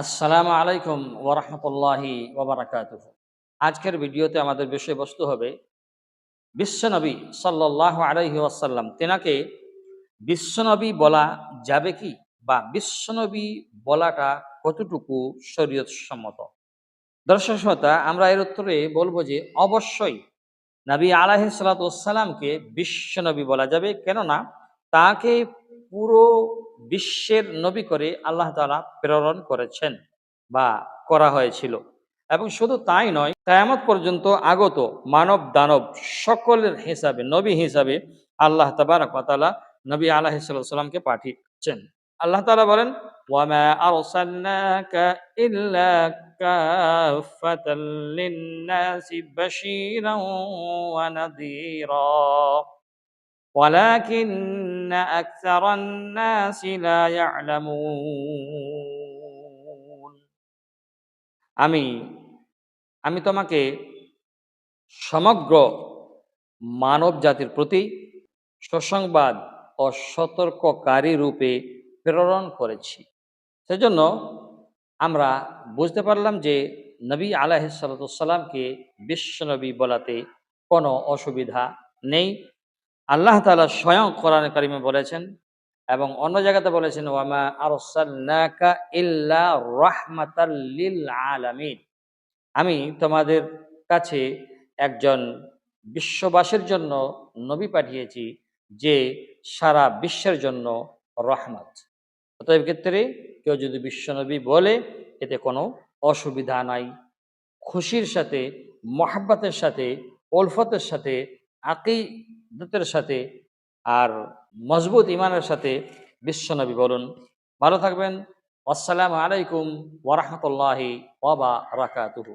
আসসালামু আলাইকুম ওরহমতুল্লাহি ওবরাকাত আজকের ভিডিওতে আমাদের বিষয়বস্তু হবে, বিশ্বনবী সাল্লাহ আলাইহি ওয়াসাল্লাম, তেনাকে বিশ্বনবী বলা যাবে কি বা বিশ্বনবী বলাটা কতটুকু শরীয়ত সম্মত দর্শক শ্রোতা, আমরা এর উত্তরে বলব যে অবশ্যই নবী আলাহি সালাতামকে বিশ্বনবী বলা যাবে। কেননা, তাকে পুরো বিশ্বের নবী করে আল্লাহ তাআলা প্রেরণ করেছেন বা করা হয়েছিল। এবং শুধু তাই নয়, কায়ামত পর্যন্ত আগত মানব দানব সকলের হিসাবে, নবী হিসাবে আল্লাহ তাবারকালা নবী আল্লাহ সাল্লামকে পাঠিয়েছেন। আল্লাহ তাআলা বলেন, ওয়ামা আরসালনাকা ইল্লা কাফাতাল লিন্নাসি বাশীরান ওয়া নাযীরা ولكن أكثر الناس لا يعلمون আমি আমি তোমাকে সমগ্র মানব জাতির প্রতি সুসংবাদ ও সতর্ককারী রূপে প্রেরণ করেছি সেজন্য আমরা বুঝতে পারলাম যে নবী আলাহিসাল্লামকে বিশ্বনবী বলাতে কোনো অসুবিধা নেই আল্লাহ তাআলা স্বয়ং কোরআন কারিমে বলেছেন এবং অন্য জায়গাতে বলেছেন, ওয়ামা আরসালনাকা ইল্লা রাহমাতাল লিল আলামিন। আমি তোমাদের কাছে একজন বিশ্ববাসীর জন্য নবী পাঠিয়েছি, যে সারা বিশ্বের জন্য রহমত। অতএব ক্ষেত্রে কেউ যদি বিশ্বনবী বলে, এতে কোনো অসুবিধা নাই। খুশির সাথে, মহাব্বতের সাথে, ওলফতের সাথে আকিদতের সাথে আর মজবুত ইমানের সাথে বিশ্বনবী বলুন। ভালো থাকবেন। আসসালামু আলাইকুম ওরহমতুল্লাহি ওবা রাকাতুহু